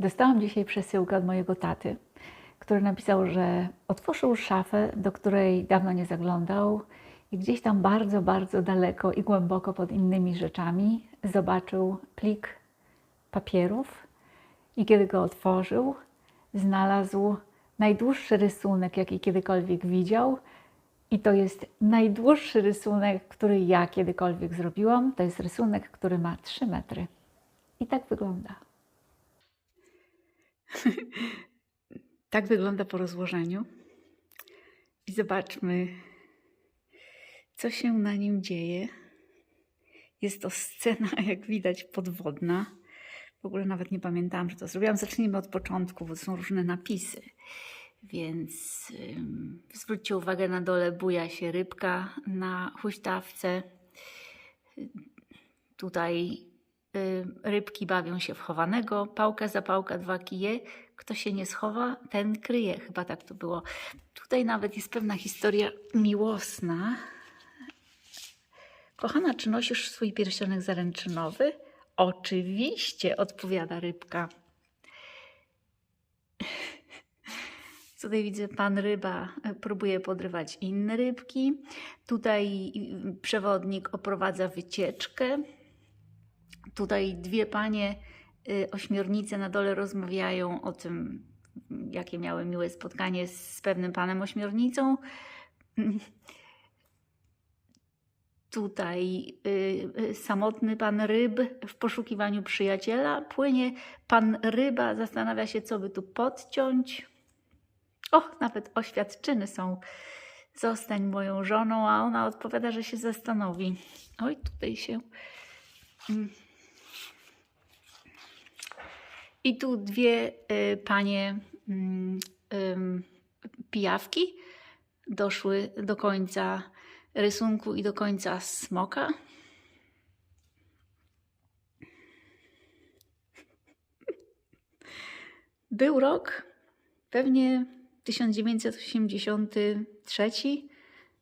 Dostałam dzisiaj przesyłkę od mojego taty, który napisał, że otworzył szafę, do której dawno nie zaglądał i gdzieś tam bardzo, bardzo daleko i głęboko pod innymi rzeczami zobaczył plik papierów i kiedy go otworzył, znalazł najdłuższy rysunek, jaki kiedykolwiek widział. I to jest najdłuższy rysunek, który ja kiedykolwiek zrobiłam. To jest rysunek, który ma 3 metry. I tak wygląda. tak wygląda po rozłożeniu. I zobaczmy, co się na nim dzieje. Jest to scena, jak widać, podwodna. W ogóle nawet nie pamiętałam, że to zrobiłam. Zacznijmy od początku, bo są różne napisy. Więc ym, zwróćcie uwagę, na dole buja się rybka na huśtawce. Tutaj rybki bawią się w chowanego. Pałka za pałka, dwa kije. Kto się nie schowa, ten kryje. Chyba tak to było. Tutaj nawet jest pewna historia miłosna. Kochana, czy nosisz swój pierścionek zaręczynowy? Oczywiście, odpowiada rybka. Tutaj widzę, pan ryba próbuje podrywać inne rybki. Tutaj y, przewodnik oprowadza wycieczkę. Tutaj dwie panie y, ośmiornice na dole rozmawiają o tym, jakie miały miłe spotkanie z pewnym panem ośmiornicą. Tutaj y, y, samotny pan ryb w poszukiwaniu przyjaciela płynie. Pan ryba zastanawia się, co by tu podciąć. Och, nawet oświadczyny są. Zostań moją żoną, a ona odpowiada, że się zastanowi. Oj, tutaj się. Mm. I tu dwie y, panie mm, ym, pijawki doszły do końca rysunku i do końca smoka. Był rok, pewnie 1983,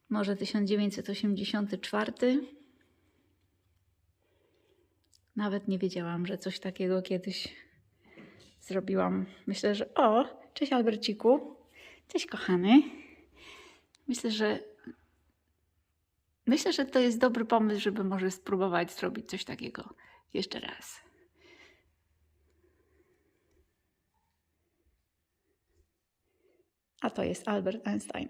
może 1984. Nawet nie wiedziałam, że coś takiego kiedyś zrobiłam. Myślę, że o, cześć Alberciku, cześć kochany. Myślę, że myślę, że to jest dobry pomysł, żeby może spróbować zrobić coś takiego jeszcze raz. A to jest Albert Einstein.